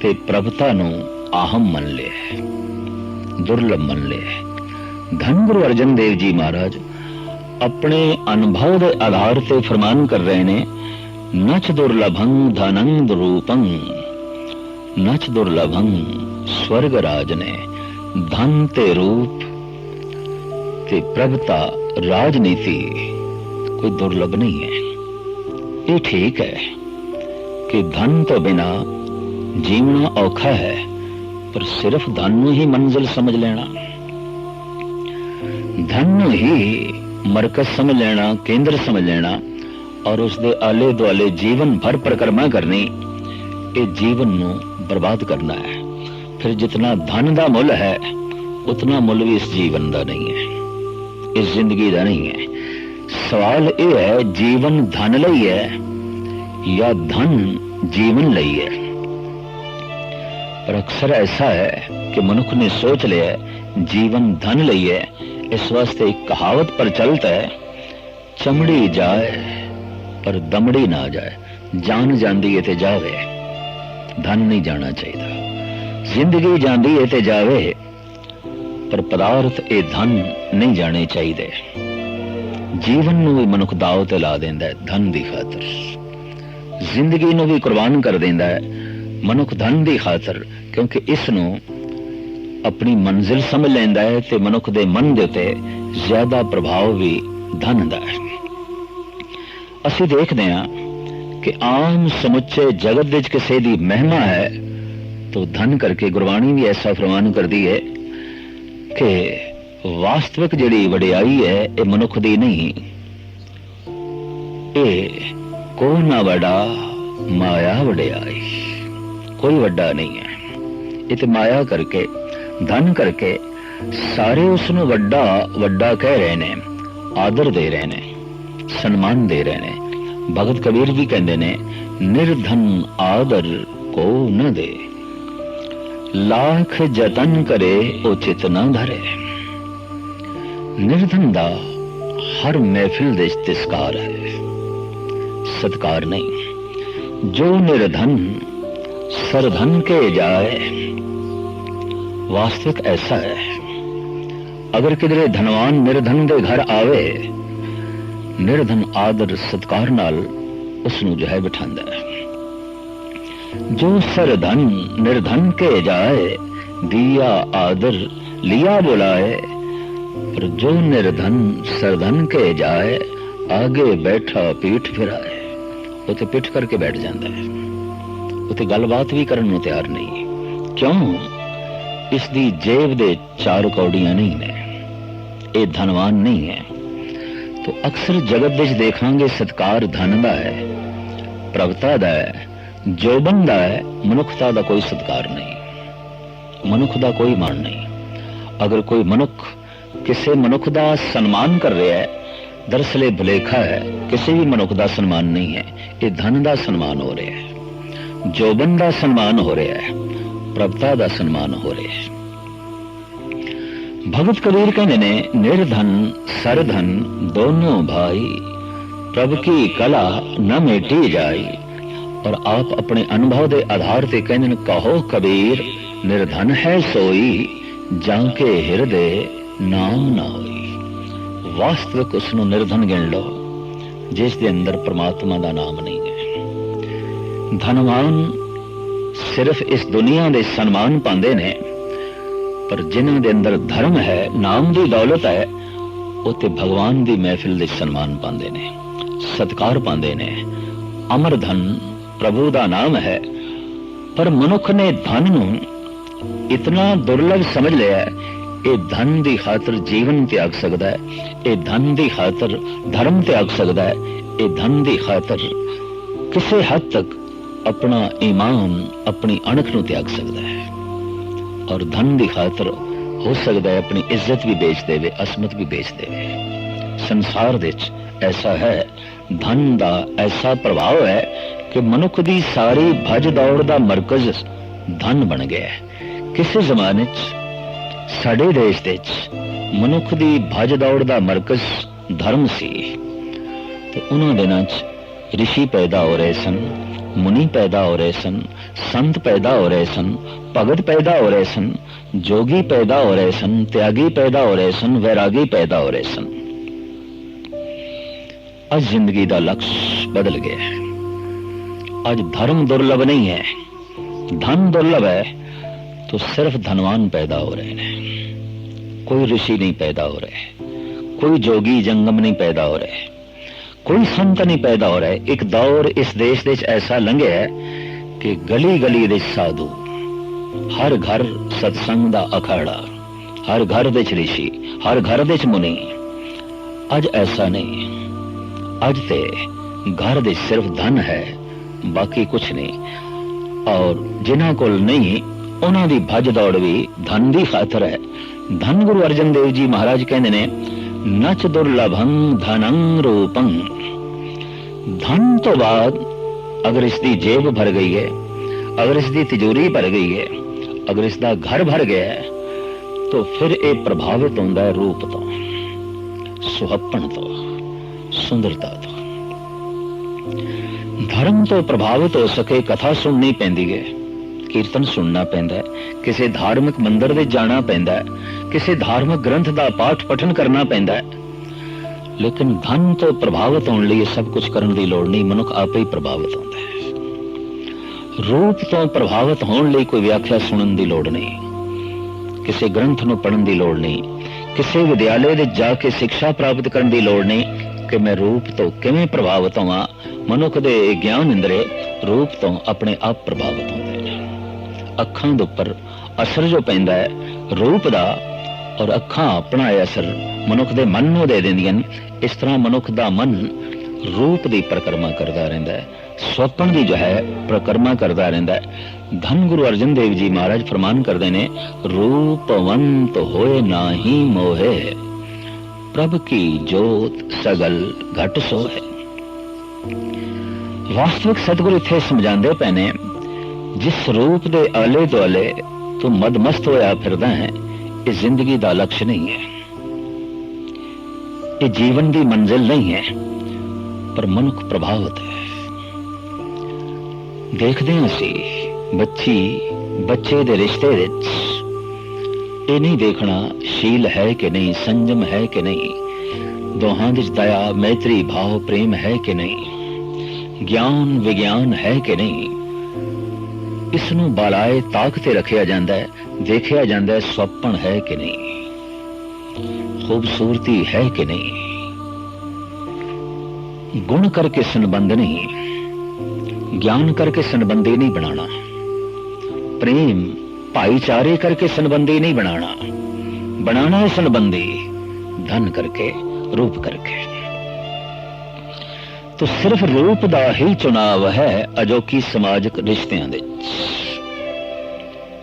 ਤੇ ਪ੍ਰਭਤਾ ਨੂੰ ਆਹਮ ਮੰਨ ਲਿਆ ਹੈ, ਦੁਰਲਭ ਮੰਨ ਲਿਆ ਹੈ। ਧੰਨ ਗੁਰੂ ਅਰਜਨ ਦੇਵ ਜੀ ਮਹਾਰਾਜ ਆਪਣੇ ਅਨੁਭਵ ਦੇ ਆਧਾਰ ਤੇ ਫਰਮਾਨ ਕਰ ਰਹੇ ਨੇ ਨਚ ਦੁਰਲਭੰ ਧਨੰ ਰੂਪੰ ਨਚ ਦੁਰਲਭੰ ਸਵਰਗ ਰਾਜ ਨੇ ਧਨ ਤੇ ਰੂਪ ਤੇ ਪ੍ਰਭਤਾ ਰਾਜਨੀਤੀ ਕੋਈ ਦੁਰਲਭ ਨਹੀਂ ਹੈ। ਇਹ ਠੀਕ ਹੈ ਕਿ ਧਨ ਤੋਂ ਬਿਨਾ ਜੀਵਣਾ ਔਖਾ ਹੈ, ਪਰ ਸਿਰਫ ਧਨ ਨੂੰ ਹੀ ਮੰਜ਼ਿਲ ਸਮਝ ਲੈਣਾ। ਧਨ ਨੂੰ ਹੀ ਮਰਕਜ਼ ਸਮਝ ਲੈਣਾ, ਕੇਂਦਰ ਸਮਝ ਲੈਣਾ ਔਰ ਉਸ ਦੇ ਆਲੇ ਦੁਆਲੇ ਜੀਵਨ ਭਰ ਪ੍ਰਕਰਮਾ ਕਰਨੀ, ਇਹ ਜੀਵਨ ਨੂੰ ਬਰਬਾਦ ਕਰਨਾ ਹੈ। ਫਿਰ ਜਿਤਨਾ ਧਨ ਦਾ ਮੁੱਲ ਹੈ ਉਤਨਾ ਮੁੱਲ ਵੀ ਇਸ ਜੀਵਨ ਦਾ ਨਹੀਂ ਹੈ ਇਸ ਜ਼ਿੰਦਗੀ ਦਾ ਨਹੀਂ ਹੈ ਸਵਾਲ ਇਹ ਹੈ ਜੀਵਨ ਧਨ ਲਈ ਹੈ ਜਾਂ ਧਨ ਜੀਵਨ ਲਈ ਹੈ ਪਰ ਅਕਸਰ ਐਸਾ ਹੈ ਕਿ ਮਨੁੱਖ ਨੇ ਸੋਚ ਲਿਆ ਜੀਵਨ ਧਨ ਲਈ ਹੈ ਇਸ ਵਾਸਤੇ ਇੱਕ ਕਹਾਵਤ ਪ੍ਰਚਲਿਤ ਹੈ ਚਮੜੀ ਜਾਏ ਪਰ ਦਮੜੀ ਨਾ ਜਾਏ ਜਾਨ ਜਾਂਦੀ ਹੈ ਤੇ ਜਾਵੇ ਧਨ ਨਹੀਂ ਜਾਣਾ ਚਾਹੀਦਾ ਜ਼ਿੰਦਗੀ ਜਾਂਦੀ ਏ ਤੇ ਜਾਵੇ, ਪਰ ਪਦਾਰਥ ਇਹ ਧਨ ਨਹੀਂ ਜਾਣੇ ਚਾਹੀਦੇ। ਜੀਵਨ ਨੂੰ ਵੀ ਮਨੁੱਖ ਦਾਅ ਤੇ ਲਾ ਦਿੰਦਾ ਹੈ ਧਨ ਦੀ ਖਾਤਰ। ਜ਼ਿੰਦਗੀ ਨੂੰ ਵੀ ਕੁਰਬਾਨ ਕਰ ਦਿੰਦਾ ਹੈ ਮਨੁੱਖ ਧਨ ਦੀ ਖਾਤਰ, ਕਿਉਂਕਿ ਇਸ ਨੂੰ ਆਪਣੀ ਮੰਜ਼ਿਲ ਸਮਝ ਲੈਂਦਾ ਹੈ ਤੇ ਮਨੁੱਖ ਦੇ ਮਨ ਦੇ ਉੱਤੇ ਜ਼ਿਆਦਾ ਪ੍ਰਭਾਵ ਵੀ ਧਨ ਦਾ ਹੈ। ਅਸੀਂ ਦੇਖਦੇ ਹਾਂ ਕਿ ਆਮ ਸਮੁੱਚੇ ਜਗਤ ਵਿੱਚ ਕਿਸੇ ਦੀ ਮਹਿਮਾ ਹੈ ਤਾਂ ਧਨ ਕਰਕੇ ਗੁਰਬਾਣੀ ਵੀ ਐਸਾ ਫਰਮਾਨ ਕਰਦੀ ਹੈ ਕਿ ਵਾਸਤਵਿਕ ਜਿਹੜੀ ਵਡਿਆਈ ਹੈ, ਇਹ ਮਨੁੱਖ ਦੀ ਨਹੀਂ। ਇਹ ਕੋ ਨਾ ਵਡਾ ਮਾਇਆ ਵਡਿਆਈ, ਕੋਈ ਵੱਡਾ ਨਹੀਂ ਹੈ। ਇਹ ਤੇ ਮਾਇਆ ਕਰਕੇ, ਧਨ ਕਰਕੇ ਸਾਰੇ ਉਸ ਨੂੰ ਵੱਡਾ ਵੱਡਾ ਕਹਿ ਰਹੇ ਨੇ, ਆਦਰ ਦੇ ਰਹੇ ਨੇ, ਸਨਮਾਨ ਦੇ ਰਹੇ ਨੇ। ਭਗਤ ਕਬੀਰ ਵੀ ਕਹਿੰਦੇ ਨੇ, ਨਿਰਧਨ ਆਦਰ ਕੋ ਨ ਦੇ। ਲੱਖ ਯਤਨ ਕਰੇ ਉਚਿਤ ਨਾ ਧਰੇ ਨਿਰਧਨ ਦਾ ਹਰ ਮਹਿਫਿਲ ਦੇ ਇਸਤਿਸਕਾਰ ਹੈ ਸਤਕਾਰ ਨਹੀਂ ਜੋ ਨਿਰਧਨ ਸਰਧਨ ਕੇ ਜਾਏ ਵਾਸਤਵਿਕ ਐਸਾ ਹੈ ਅਗਰ ਕਿਧਰੇ ਧਨਵਾਨ ਨਿਰਧਨ ਦੇ ਘਰ ਆਵੇ ਨਿਰਧਨ ਆਦਰ ਸਤਕਾਰ ਨਾਲ ਉਸ ਨੂੰ ਜੋ ਹੈ ਬਿਠਾਉਂਦਾ ਹੈ ਜੋ ਸਰਧਨ ਨਿਰਧਨ ਕੇ ਜਾਏ ਦਿया ਆਦਰ ਲਿਆ ਬੁਲਾਏ ਪਰ ਜੋ ਨਿਰਧਨ ਸਰਧਨ ਕੇ ਜਾਏ, ਆਗੇ ਬੈਠਾ ਪੀਠ ਫਿਰਾਏ। ਉਤੇ ਪਿੱਠ ਕਰਕੇ ਬੈਠ ਜਾਂਦਾ ਹੈ। ਉਤੇ ਗੱਲਬਾਤ ਵੀ ਕਰਨ ਨੂੰ ਤਿਆਰ ਨਹੀਂ ਕਿਉਂ? ਇਸ ਦੀ ਜੇਬ ਦੇ ਚਾਰ ਕੌੜੀਆਂ ਨਹੀਂ ਨੇ। ਇਹ ਧਨਵਾਨ ਨਹੀਂ ਹੈ। ਤੋ ਅਕਸਰ ਜਗਤ ਵਿੱਚ ਦੇਖਾਂਗੇ ਸਤਕਾਰ ਧਨ ਦਾ ਹੈ, ਪ੍ਰਭਤਾ ਦਾ ਹੈ। ਜੋਬਨ ਦਾ ਹੈ, ਮਨੁੱਖਤਾ ਦਾ ਕੋਈ ਸਤਕਾਰ ਨਹੀਂ। ਮਨੁੱਖ ਦਾ ਕੋਈ ਮਾਣ ਨਹੀਂ। ਅਗਰ ਕੋਈ ਮਨੁੱਖ ਕਿਸੇ ਮਨੁੱਖ ਦਾ ਸਨਮਾਨ ਕਰ ਰਿਹਾ ਹੈ, ਦਰਸਲ ਇਹ ਭੁਲੇਖਾ ਹੈ, ਕਿਸੇ ਵੀ ਮਨੁੱਖ ਦਾ ਸਨਮਾਨ ਨਹੀਂ ਹੈ, ਇਹ ਧਨ ਦਾ ਸਨਮਾਨ ਹੋ ਰਿਹਾ ਹੈ। ਜੋਬਨ ਦਾ ਸਨਮਾਨ ਹੋ ਰਿਹਾ ਹੈ, ਪ੍ਰਭਤਾ ਦਾ ਸਨਮਾਨ ਹੋ ਰਿਹਾ ਹੈ। ਭਗਤ ਕਬੀਰ ਕਹਿੰਦੇ ਨੇ, ਨਿਰਧਨ, ਸਰਧਨ, ਦੋਨੋਂ ਭਾਈ, ਪ੍ਰਭ ਕੀ ਕਲਾ ਨਾ ਮੇਟੀ ਜਾਈ। ਔਰ ਆਪ ਆਪਣੇ ਅਨੁਭਵ ਦੇ ਆਧਾਰ ਤੇ ਕਹਿੰਦੇ ਨੇ, ਕਹੋ ਕਬੀਰ, ਨਿਰਧਨ ਹੈ ਸੋਈ, ਜਾਂ ਕੇ ਹਿਰਦੇ ਨਾਮ ਨਾ ਹੋਈ। ਵਾਸਤਵਿਕ ਉਸ ਨੂੰ ਨਿਰਧਨ ਗਿਣ ਲਓ, ਜਿਸ ਦੇ ਅੰਦਰ ਪ੍ਰਮਾਤਮਾ ਦਾ ਨਾਮ ਨਹੀਂ ਹੈ। ਧਨਵਾਨ ਸਿਰਫ ਇਸ ਦੁਨੀਆ ਦੇ ਸਨਮਾਨ ਪਾਉਂਦੇ ਨੇ, ਪਰ ਜਿਨ੍ਹਾਂ ਦੇ ਅੰਦਰ ਧਰਮ ਹੈ, ਨਾਮ ਦੀ ਦੌਲਤ ਹੈ, ਉਹ ਤੇ ਭਗਵਾਨ ਦੀ ਮਹਿਫਿਲ ਦੇ ਸਨਮਾਨ ਪਾਉਂਦੇ ਨੇ, ਸਤਕਾਰ ਪਾਉਂਦੇ ਨੇ। ਅਮਰ ਧਨ ਪ੍ਰਭੂ ਦਾ ਨਾਮ ਹੈ। ਪਰ ਮਨੁੱਖ ਨੇ ਧਨ ਨੂੰ ਇਤਨਾ ਦੁਰਲਭ ਸਮਝ ਲਿਆ ਹੈ, ਇਹ ਧਨ ਦੀ ਖਾਤਰ ਜੀਵਨ ਤਿਆਗ ਸਕਦਾ ਹੈ, ਇਹ ਧਨ ਦੀ ਖਾਤਰ ਧਰਮ ਤਿਆਗ ਸਕਦਾ ਹੈ, ਇਹ ਧਨ ਦੀ ਖਾਤਰ ਕਿਸੇ ਹੱਦ ਤੱਕ ਆਪਣਾ ਈਮਾਨ, ਆਪਣੀ ਅਣਖ ਨੂੰ ਤਿਆਗ ਸਕਦਾ ਹੈ। ਔਰ ਧਨ ਦੀ ਖਾਤਰ ਹੋ ਸਕਦਾ ਹੈ, ਆਪਣੀ ਇੱਜ਼ਤ ਵੀ ਵੇਚ ਦੇਵੇ, ਅਸਮਤ ਵੀ ਵੇਚ ਦੇਵੇ। ਸੰਸਾਰ ਵਿੱਚ ਐਸਾ ਹੈ, ਧਨ ਦਾ ਐਸਾ ਪ੍ਰਭਾਵ ਹੈ ਕਿ ਮਨੁੱਖ ਦੀ ਸਾਰੀ ਭਜ ਦੌੜ ਦਾ ਮਰਕਜ਼ ਧਨ ਬਣ ਗਿਆ ਹੈ। ਕਿਸੇ ਜ਼ਮਾਨੇ 'ਚ, ਸਾਡੇ ਦੇਸ਼ ਦੇ 'ਚ ਮਨੁੱਖ ਦੀ ਭਜ ਦੌੜ ਦਾ ਮਰਕਜ਼ ਧਰਮ ਸੀ। ਤੇ ਉਹਨਾਂ ਦਿਨਾਂ 'ਚ ਰਿਸ਼ੀ ਪੈਦਾ ਹੋ ਰਹੇ ਸਨ, ਮੁਨੀ ਪੈਦਾ ਹੋ ਰਹੇ ਸਨ, ਸੰਤ ਪੈਦਾ ਹੋ ਰਹੇ ਸਨ, ਭਗਤ ਪੈਦਾ ਹੋ ਰਹੇ ਸਨ, ਜੋਗੀ ਪੈਦਾ ਹੋ ਰਹੇ ਸਨ, ਤਿਆਗੀ ਪੈਦਾ ਹੋ ਰਹੇ ਸਨ, ਵੈਰਾਗੀ ਪੈਦਾ ਹੋ ਰਹੇ ਸਨ। ਅੱਜ ਜ਼ਿੰਦਗੀ ਦਾ ਲਕਸ਼ ਬਦਲ ਗਿਆ ਹੈ। ਅੱਜ ਧਰਮ ਦੁਰਲਭ ਨਹੀਂ ਹੈ ਧਨ ਦੁਰਲਭ ਹੈ तो सिर्फ धनवान पैदा हो रहे हैं कोई ऋषि नहीं पैदा हो रहे कोई जोगी जंगम नहीं पैदा हो रहे कोई संत नहीं पैदा हो रहे एक दौर इस देश देश ऐसा लंघे है कि गली गली ਦੇ ਸਾਧੂ ਹਰ ਘਰ ਸਤਸੰਗ ਦਾ ਅਖਾੜਾ ਹਰ ਘਰ ਵਿੱਚ ਰਿਸ਼ੀ ਹਰ ਘਰ ਵਿੱਚ ਮੁਨੀ ਅੱਜ ਐਸਾ ਨਹੀਂ ਅੱਜ ਤੇ ਘਰ ਦੇ ਸਿਰਫ ਧਨ ਹੈ ਬਾਕੀ ਕੁਛ ਨਹੀਂ। ਔਰ ਜਿਨ੍ਹਾਂ ਕੋਲ ਨਹੀਂ, ਉਹਨਾਂ ਦੀ ਭੱਜ ਦੌੜ ਵੀ ਧਨ ਦੀ ਖਾਤਰ ਹੈ। ਧਨ ਗੁਰੂ ਅਰਜਨ ਦੇਵ ਜੀ ਮਹਾਰਾਜ ਕਹਿੰਦੇ ਨੇ, ਨਚ ਦੁਰਲਭੰ ਧਨੰ ਰੂਪੰ। ਧਨ ਤੋਂ ਬਾਅਦ ਅਗਰ ਇਸ ਦੀ ਜੇਬ ਭਰ ਗਈ ਹੈ, ਅਗਰ ਇਸ ਦੀ ਤਿਜੋਰੀ ਭਰ ਗਈ ਹੈ, ਅਗਰ ਇਸ ਦਾ ਘਰ ਭਰ ਗਿਆ ਹੈ, ਤਾਂ ਫਿਰ ਇਹ ਪ੍ਰਭਾਵਿਤ ਹੁੰਦਾ ਹੈ ਰੂਪ ਤੋਂ, ਸੁਹੱਪਣ ਤੋਂ, ਸੁੰਦਰਤਾ ਤੋਂ। ਧਰਮ ਤੋਂ ਪ੍ਰਭਾਵਿਤ ਹੋ ਸਕੇ, ਕਥਾ ਸੁਣਨੀ ਪੈਂਦੀ ਹੈ। ਕੀਰਤਨ ਸੁਣਨਾ ਪੈਂਦਾ ਹੈ। ਕਿਸੇ ਧਾਰਮਿਕ ਮੰਦਰ ਦੇ ਜਾਣਾ ਪੈਂਦਾ ਹੈ। ਕਿਸੇ ਧਾਰਮਿਕ ਗ੍ਰੰਥ ਦਾ ਪਾਠ ਪਠਨ ਕਰਨਾ ਪੈਂਦਾ ਹੈ। ਲੇਕਿਨ ਧਨ ਤੋਂ ਪ੍ਰਭਾਵਿਤ ਹੋਣ ਲਈ ਸਭ ਕੁਝ ਕਰਨ ਦੀ ਲੋੜ ਨਹੀਂ। ਮਨੁੱਖ ਆਪੇ ਹੀ ਪ੍ਰਭਾਵਿਤ ਹੁੰਦਾ ਹੈ। ਰੂਪ ਤੋਂ ਪ੍ਰਭਾਵਿਤ ਹੋਣ ਲਈ ਕੋਈ ਵਿਆਖਿਆ ਸੁਣਨ ਦੀ ਲੋੜ ਨਹੀਂ। ਕਿਸੇ ਗ੍ਰੰਥ ਨੂੰ ਪੜ੍ਹਨ ਦੀ ਲੋੜ ਨਹੀਂ। ਕਿਸੇ ਵਿਦਿਆਲੇ ਦੇ ਜਾ ਕੇ ਸਿੱਖਿਆ ਪ੍ਰਾਪਤ ਕਰਨ ਦੀ ਲੋੜ ਨਹੀਂ। ਕਿ ਮੈਂ ਰੂਪ ਤੋਂ ਕਿਵੇਂ ਪ੍ਰਭਾਵਿਤ ਹੋਵਾਂ? ਮਨੁੱਖ ਦੇ ਗਿਆਨ ਇੰਦਰੇ ਰੂਪ ਤੋਂ ਆਪਣੇ ਆਪ ਪ੍ਰਭਾਵਿਤ ਹੁੰਦੇ ਨੇ। ਅੱਖਾਂ ਦੇ ਉੱਪਰ ਅਸਰ ਜੋ ਪੈਂਦਾ ਹੈ, ਰੂਪ ਦਾ ਔਰ ਅੱਖਾਂ ਆਪਣਾ ਅਸਰ ਮਨੁੱਖ ਦੇ ਮਨ ਨੂੰ ਦੇ ਦਿੰਦੀਆਂ ਨੇ। ਇਸ ਤਰ੍ਹਾਂ ਮਨੁੱਖ ਦਾ ਮਨ ਰੂਪ ਦੀ ਪ੍ਰਕਰਮਾ ਕਰਦਾ ਰਹਿੰਦਾ ਹੈ। ਸਵਪਨ ਦੀ ਜੋ ਹੈ, ਪ੍ਰਕਰਮਾ ਕਰਦਾ ਰਹਿੰਦਾ ਹੈ। ਧੰਨ ਗੁਰੂ ਅਰਜਨ ਦੇਵ ਜੀ ਮਹਾਰਾਜ ਫਰਮਾਨ ਕਰਦੇ ਨੇ, ਰੂਪਵੰਤ ਹੋਏ ਨਾਹੀ ਮੋਹੇ। ਪ੍ਰਭ ਕੀ ਜੋਤ ਸਗਲ ਘਟ ਸੋਹੇ ਵਾਸਤਵਿਕ ਸਤਿਗੁਰੂ ਇੱਥੇ ਸਮਝਾਉਂਦੇ ਪਏ ਨੇ ਜਿਸ ਰੂਪ ਦੇ ਆਲੇ ਦੁਆਲੇ ਤੂੰ ਮਦਮਸਤ ਹੋਇਆ ਫਿਰਦਾ ਹੈ ਇਹ ਜ਼ਿੰਦਗੀ ਦਾ ਲਕਸ਼ ਨਹੀਂ ਹੈ ਇਹ ਜੀਵਨ ਦੀ ਮੰਜ਼ਿਲ ਨਹੀਂ ਹੈ ਪਰ ਮਨੁੱਖ ਪ੍ਰਭਾਵਿਤ ਹੈ ਦੇਖਦੇ ਹਾਂ ਅਸੀਂ ਬੱਚੀ ਬੱਚੇ ਦੇ ਰਿਸ਼ਤੇ ਵਿੱਚ ਇਹ ਨਹੀਂ ਦੇਖਣਾ ਸ਼ੀਲ ਹੈ ਕਿ ਨਹੀਂ ਸੰਜਮ ਹੈ ਕਿ ਨਹੀਂ। ਦੋਹਾਂ ਵਿੱਚ ਦਇਆ, ਮੈਤਰੀ, ਭਾਵ, ਪ੍ਰੇਮ ਹੈ ਕਿ ਨਹੀਂ। ਗਿਆਨ, ਵਿਗਿਆਨ ਹੈ ਕਿ ਨਹੀਂ। ਇਸ ਨੂੰ ਬਾਲਾਏ ਤਾਕ ਤੇ ਰੱਖਿਆ ਜਾਂਦਾ ਹੈ, ਦੇਖਿਆ ਜਾਂਦਾ ਹੈ ਸੁਪਨ ਹੈ ਕਿ ਨਹੀਂ। ਖੂਬਸੂਰਤੀ ਹੈ ਕਿ ਨਹੀਂ। ਗੁਣ ਕਰਕੇ ਸੰਬੰਧ ਨਹੀਂ। ਗਿਆਨ ਕਰਕੇ ਸੰਬੰਧੀ ਨਹੀਂ ਬਣਾਣਾ ਪ੍ਰੇਮ ਭਾਈਚਾਰੇ ਕਰਕੇ ਸੰਬੰਧੀ ਨਹੀਂ ਬਣਾਣਾ ਬਣਾਣਾ ਹੈ ਸੰਬੰਧੀ ਧਨ ਕਰਕੇ ਰੂਪ ਕਰਕੇ ਤੋ ਸਿਰਫ ਰੂਪ ਦਾ ਹੀ ਚੁਣਾਵ ਹੈ ਅਜੋਕੀ ਸਮਾਜਿਕ ਰਿਸ਼ਤਿਆਂ ਦੇ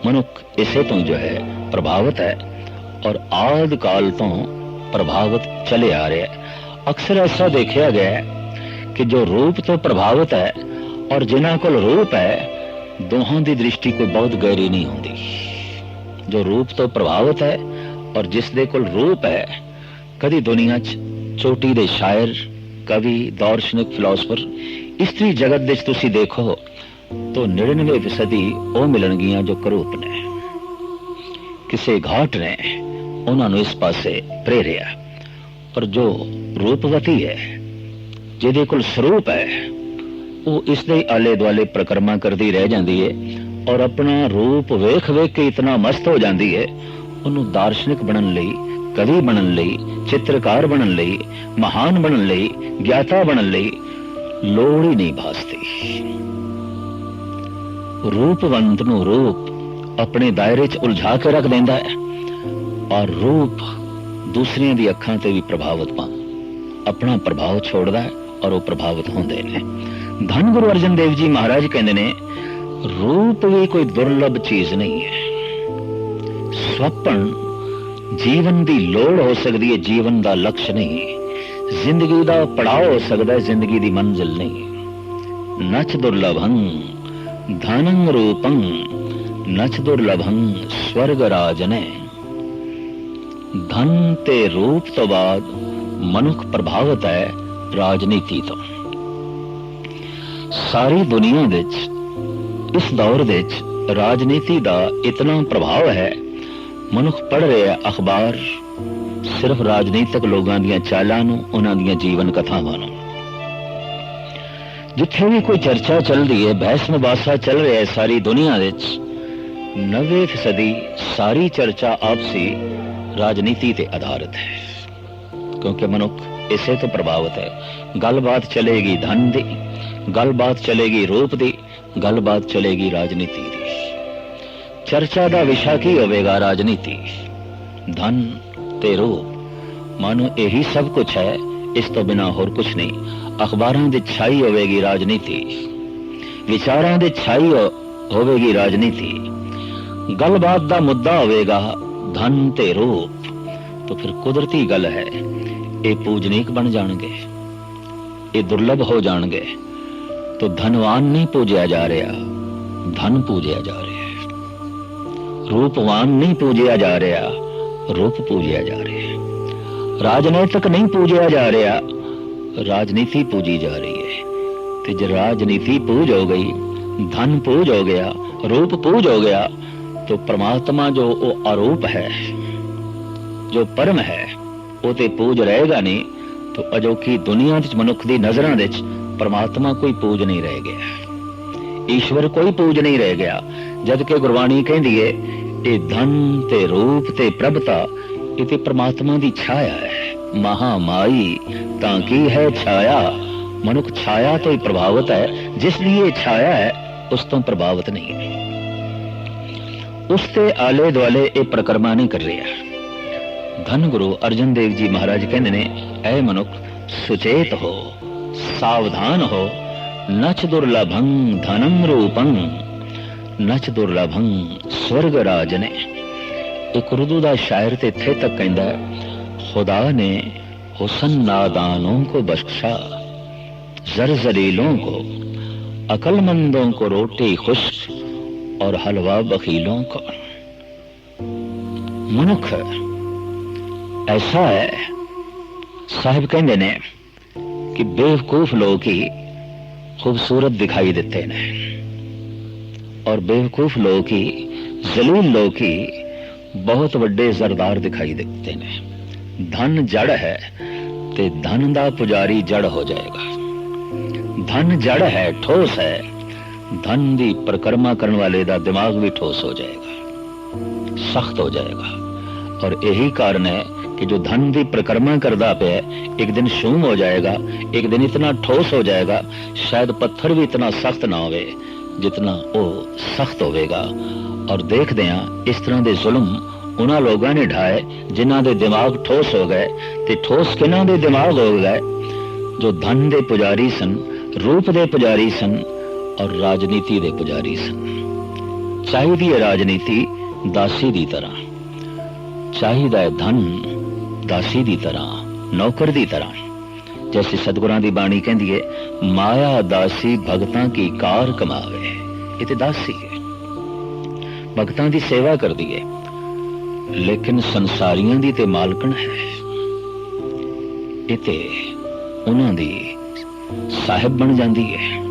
ਮਨੁੱਖ ਇਸੇ ਤੋਂ ਜੋ ਹੈ ਪ੍ਰਭਾਵਿਤ ਹੈ ਔਰ ਆਦ ਕਾਲ ਤੋਂ ਪ੍ਰਭਾਵਿਤ ਚਲੇ ਆ ਰਿਹਾ ਹੈ ਅਕਸਰ ਐਸਾ ਦੇਖਿਆ ਗਿਆ ਹੈ ਕਿ ਜੋ ਰੂਪ ਤੋਂ ਪ੍ਰਭਾਵਿਤ ਹੈ ਔਰ ਜਿਨ੍ਹਾਂ ਕੋਲ ਰੂਪ ਹੈ ਦੋਹਾਂ ਦੀ ਦ੍ਰਿਸ਼ਟੀ ਕੋਈ ਬਹੁਤ ਗਹਿਰੀ ਨਹੀਂ ਹੁੰਦੀ। ਜੋ ਰੂਪ ਤੋਂ ਪ੍ਰਭਾਵਿਤ ਹੈ ਔਰ ਜਿਸ ਦੇ ਕੋਲ ਰੂਪ ਹੈ, ਕਦੀ ਦੁਨੀਆ 'ਚ ਚੋਟੀ ਦੇ ਸ਼ਾਇਰ, ਕਵੀ, ਦਾਰਸ਼ਨਿਕ ਫਿਲਾਸਫਰ ਇਸਤਰੀ ਜਗਤ ਵਿੱਚ ਤੁਸੀਂ ਦੇਖੋ, ਤਾਂ 99% ਉਹ ਮਿਲਣਗੀਆਂ ਜੋ ਕਰੂਪ ਨੇ। ਕਿਸੇ ਘਾਟ ਨੇ ਉਹਨਾਂ ਨੂੰ ਇਸ ਪਾਸੇ ਪ੍ਰੇਰਿਆ। ਪਰ ਜੋ ਰੂਪਵਤੀ ਹੈ, ਜਿਹਦੇ ਕੋਲ ਸਰੂਪ ਹੈ ਉਹ ਇਸ ਦੇ ਆਲੇ ਦੁਆਲੇ ਪ੍ਰਕਰਮਾ ਕਰਦੀ ਰਹਿ ਜਾਂਦੀ ਹੈ ਔਰ ਆਪਣਾ ਰੂਪ ਵੇਖ ਵੇਖ ਕੇ ਇਤਨਾ ਮਸਤ ਹੋ ਜਾਂਦੀ ਹੈ ਉਹਨੂੰ ਦਾਰਸ਼ਨਿਕ ਬਣਨ ਲਈ, ਕਵੀ ਬਣਨ ਲਈ, ਚਿੱਤਰਕਾਰ ਬਣਨ ਲਈ, ਮਹਾਨ ਬਣਨ ਲਈ, ਗਿਆਤਾ ਬਣਨ ਲਈ ਲੋੜ ਹੀ ਨਹੀਂ ਭਾਸਦੀ। ਰੂਪਵੰਤ ਨੂੰ ਰੂਪ ਆਪਣੇ ਦਾਇਰੇ 'ਚ ਉਲਝਾ ਕੇ ਰੱਖ ਦਿੰਦਾ ਹੈ। ਔਰ ਰੂਪ ਦੂਸਰਿਆਂ ਦੀ ਅੱਖਾਂ ਤੇ ਵੀ ਪ੍ਰਭਾਵਿਤ ਪਾ ਆਪਣਾ ਪ੍ਰਭਾਵ ਛੋੜਦਾ ਹੈ ਔਰ ਉਹ ਪ੍ਰਭਾਵਿਤ ਹੁੰਦੇ ਨੇ। ਧੰਨ ਗੁਰੂ ਅਰਜਨ ਦੇਵ ਜੀ ਮਹਾਰਾਜ ਕਹਿੰਦੇ ਨੇ, ਰੂਪ ਵੀ ਕੋਈ ਦੁਰਲਭ ਚੀਜ਼ ਨਹੀਂ ਹੈ। ਸਵਪਨ ਜੀਵਨ ਦੀ ਲੋੜ ਹੋ ਸਕਦੀ ਹੈ, ਜੀਵਨ ਦਾ ਲਕਸ਼ ਨਹੀਂ। ਜ਼ਿੰਦਗੀ ਦਾ ਪੜਾਅ ਹੋ ਸਕਦਾ ਹੈ, ਜ਼ਿੰਦਗੀ ਦੀ ਮੰਜ਼ਿਲ ਨਹੀਂ। ਨਚ ਦੁਰਲਭੰ, ਧਨੰ ਰੂਪੰ, ਨਚ ਦੁਰਲਭੰ, ਸਵਰਗ ਰਾਜਨੇ। ਧਨ ਤੇ ਰੂਪ ਤੋਂ ਬਾਅਦ ਮਨੁੱਖ ਪ੍ਰਭਾਵਿਤ ਹੈ ਰਾਜਨੀਤੀ ਤੋਂ। ਸਾਰੀ ਦੁਨੀਆ ਵਿੱਚ, ਇਸ ਦੌਰ ਵਿੱਚ ਰਾਜਨੀਤੀ ਦਾ ਇਤਨਾ ਪ੍ਰਭਾਵ ਹੈ। ਮਨੁੱਖ ਪੜ੍ਹ ਰਿਹਾ ਅਖਬਾਰ ਸਿਰਫ ਰਾਜਨੀਤਿਕ ਲੋਕਾਂ ਦੀਆਂ ਚਾਲਾਂ ਨੂੰ, ਉਹਨਾਂ ਦੀਆਂ ਜੀਵਨ ਕਥਾਵਾਂ ਨੂੰ। ਜਿੱਥੇ ਵੀ ਕੋਈ ਚਰਚਾ ਚੱਲਦੀ ਹੈ, ਬਹਿਸ ਮੁਬਾਸਾ ਚੱਲ ਰਿਹਾ ਹੈ ਸਾਰੀ ਦੁਨੀਆ ਵਿੱਚ 90% ਸਾਰੀ ਚਰਚਾ ਆਪਸੀ ਰਾਜਨੀਤੀ ਤੇ ਆਧਾਰਿਤ ਹੈ। ਕਿਉਂਕਿ ਮਨੁੱਖ ਇਸੇ ਤੋਂ ਪ੍ਰਭਾਵਿਤ ਹੈ। ਗੱਲਬਾਤ ਚਲੇਗੀ ਧਨ ਦੀ, ਗੱਲਬਾਤ ਚਲੇਗੀ ਰੂਪ ਦੀ, ਗੱਲਬਾਤ ਚਲੇਗੀ ਰਾਜਨੀਤੀ ਦੀ। ਚਰਚਾ ਦਾ ਵਿਸ਼ਾ ਕੀ ਹੋਵੇਗਾ ਰਾਜਨੀਤੀ? ਧਨ ਤੇ ਰੂਪ। ਮਾਨੋ ਇਹੀ ਸਭ ਕੁਝ ਹੈ, ਇਸ ਤੋਂ ਬਿਨਾ ਹੋਰ ਕੁਝ ਨਹੀਂ। ਅਖਬਾਰਾਂ ਦੀ ਛਾਈ ਹੋਵੇਗੀ ਰਾਜਨੀਤੀ। ਵਿਚਾਰਾਂ ਦੀ ਛਾਈ ਹੋਵੇਗੀ ਰਾਜਨੀਤੀ। ਗੱਲਬਾਤ ਦਾ ਮੁੱਦਾ ਹੋਵੇਗਾ ਧਨ ਤੇ ਰੂਪ। ਤਾਂ ਫਿਰ ਕੁਦਰਤੀ ਗੱਲ ਹੈ। ਇਹ ਪੂਜਨੀਕ ਬਣ ਜਾਣਗੇ ਇਹ ਦੁਰਲਭ ਹੋ ਜਾਣਗੇ ਤਾਂ ਧਨਵਾਨ ਨਹੀਂ ਪੂਜਿਆ ਜਾ ਰਿਹਾ ਧਨ ਪੂਜਿਆ ਜਾ ਰਿਹਾ ਹੈ ਰੂਪਵਾਨ ਨਹੀਂ ਪੂਜਿਆ ਜਾ ਰਿਹਾ ਰੂਪ ਪੂਜਿਆ ਜਾ ਰਿਹਾ ਹੈ ਰਾਜਨੀਤਿਕ ਨਹੀਂ ਪੂਜਿਆ ਜਾ ਰਿਹਾ ਰਾਜਨੀਤੀ ਪੂਜੀ ਜਾ ਰਹੀ ਹੈ ਤੇ ਜੇ ਰਾਜਨੀਤੀ ਪੂਜ ਹੋ ਗਈ ਧਨ ਪੂਜ ਹੋ ਗਿਆ ਰੂਪ ਪੂਜ ਹੋ ਗਿਆ तो परमात्मा जो वो आरोप है ਜੋ ਪਰਮ ਹੈ ਉਹ ਤੇ ਪੂਜ ਰਹੇਗਾ ਨਹੀਂ, ਤਾਂ ਅਜੋਕੀ ਦੁਨੀਆ ਵਿੱਚ ਮਨੁੱਖ ਦੀ ਨਜ਼ਰਾਂ ਵਿੱਚ ਪਰਮਾਤਮਾ ਕੋਈ ਪੂਜ ਨਹੀਂ ਰਹਿ ਗਿਆ। ਈਸ਼ਵਰ ਕੋਈ ਪੂਜ ਨਹੀਂ ਰਹਿ ਗਿਆ ਜਦ ਕਿ ਗੁਰਬਾਣੀ ਕਹਿੰਦੀ ਏ ਇਹ ਧਨ ਤੇ ਰੂਪ ਤੇ ਪ੍ਰਭਤਾ, ਇਹ ਤੇ ਪਰਮਾਤਮਾ ਦੀ ਛਾਇਆ ਹੈ। ਮਹਾ ਮਾਈ ਤਾਂ ਕੀ ਹੈ ਛਾਇਆ? ਮਨੁੱਖ ਛਾਇਆ ਤੋਂ ਹੀ ਪ੍ਰਭਾਵਿਤ ਹੈ, ਜਿਸ ਲਈ ਇਹ ਛਾਇਆ ਹੈ, ਉਸ ਤੋਂ ਪ੍ਰਭਾਵਿਤ ਨਹੀਂ। ਹੈ ਉਸ ਤੇ ਆਲੇ ਦੁਆਲੇ ਇਹ ਪ੍ਰਕਰਮਾ ਨਹੀਂ ਕਰ ਰਿਹਾ। ਧੰਨ ਗੁਰੂ ਅਰਜਨ ਦੇਵ ਜੀ ਮਹਾਰਾਜ ਕਹਿੰਦੇ ਨੇ ਐ ਮਨੁੱਖ ਸੁਚੇਤ ਹੋ ਸਾਵਧਾਨ ਹੋ ਨਚ ਦੁਰਲਭੰ ਧਨੰ ਰੂਪੰ ਨਚ ਦੁਰਲਭੰ ਸਵਰਗ ਰਾਜ ਨੇ ਇੱਕ ਉਰਦੂ ਦਾ ਸ਼ਾਇਰ ਤੇ ਇੱਥੇ ਤੱਕ ਕਹਿੰਦਾ ਹੈ, खुदा ने हुसन नादानों को बख्शा जर जलीलों को अकलमंदों को रोटी खुश्क और हलवा बखीलों को ਮਨੁੱਖ ਐਸਾ ਹੈ ਸਾਹਿਬ ਕਹਿੰਦੇ ਨੇ ਕਿ ਬੇਵਕੂਫ ਲੋਕ ਹੀ ਖੂਬਸੂਰਤ ਦਿਖਾਈ ਦਿੱਤੇ ਨੇ ਔਰ ਬੇਵਕੂਫ ਲੋਕ ਹੀ ਜ਼ਲੀਲ ਲੋਕ ਹੀ ਬਹੁਤ ਵੱਡੇ ਜ਼ਰਦਾਰ ਦਿਖਾਈ ਦਿੱਤੇ ਨੇ ਧਨ ਜੜ ਹੈ ਤੇ ਧਨ ਦਾ ਪੁਜਾਰੀ ਜੜ ਹੋ ਜਾਏਗਾ ਧਨ ਜੜ ਹੈ ਠੋਸ ਹੈ ਧਨ ਦੀ ਪ੍ਰਕਰਮਾ ਕਰਨ ਵਾਲੇ ਦਾ ਦਿਮਾਗ ਵੀ ਠੋਸ ਹੋ ਜਾਏਗਾ ਸਖਤ ਹੋ ਜਾਏਗਾ ਔਰ ਇਹੀ ਕਾਰਨ ਹੈ कि जो धन की परिक्रमा करता पे एक दिन शूम हो जाएगा एक दिन इतना ठोस हो जाएगा शायद पत्थर भी इतना सख्त ना होवे जितना वो सख्त होवेगा और देखते हैं इस तरह ਦੇ ਜ਼ੁਲਮ ਉਹਨਾਂ ਲੋਕਾਂ ਨੇ ਢਾਏ ਜਿਨ੍ਹਾਂ ਦੇ ਦਿਮਾਗ ਠੋਸ ਹੋ ਗਏ ਤੇ ਠੋਸ ਕਿਹਨਾਂ ਦੇ ਦਿਮਾਗ ਹੋ ਗਏ ਜੋ ਧਨ ਦੇ ਪੁਜਾਰੀ ਸਨ ਰੂਪ ਦੇ ਪੁਜਾਰੀ ਸਨ ਔਰ ਰਾਜਨੀਤੀ ਦੇ ਪੁਜਾਰੀ ਸਨ ਚਾਹੀਦੀ ਹੈ ਰਾਜਨੀਤੀ ਦਾਸੀ ਦੀ ਤਰ੍ਹਾਂ ਚਾਹੀਦਾ ਹੈ ਧਨ ਦਾਸੀ ਦੀ ਤਰ੍ਹਾਂ, ਨੌਕਰ ਦੀ ਤਰ੍ਹਾਂ। ਜੈਸੇ ਸਤਿਗੁਰਾਂ ਦੀ ਬਾਣੀ ਕਹਿੰਦੀ ਹੈ ਮਾਇਆ ਦਾਸੀ ਭਗਤਾਂ ਕੀ ਕਾਰ ਕਮਾਵੇ। ਇਹ ਤੇ ਦਾਸੀ ਹੈ ਭਗਤਾਂ ਦੀ ਸੇਵਾ ਕਰਦੀ ਹੈ ਲੇਕਿਨ ਸੰਸਾਰੀਆਂ ਦੀ ਤੇ ਮਾਲਕਣ ਹੈ। ਇਹ ਤੇ ਉਹਨਾਂ ਦੀ ਸਾਹਿਬ ਬਣ ਜਾਂਦੀ ਹੈ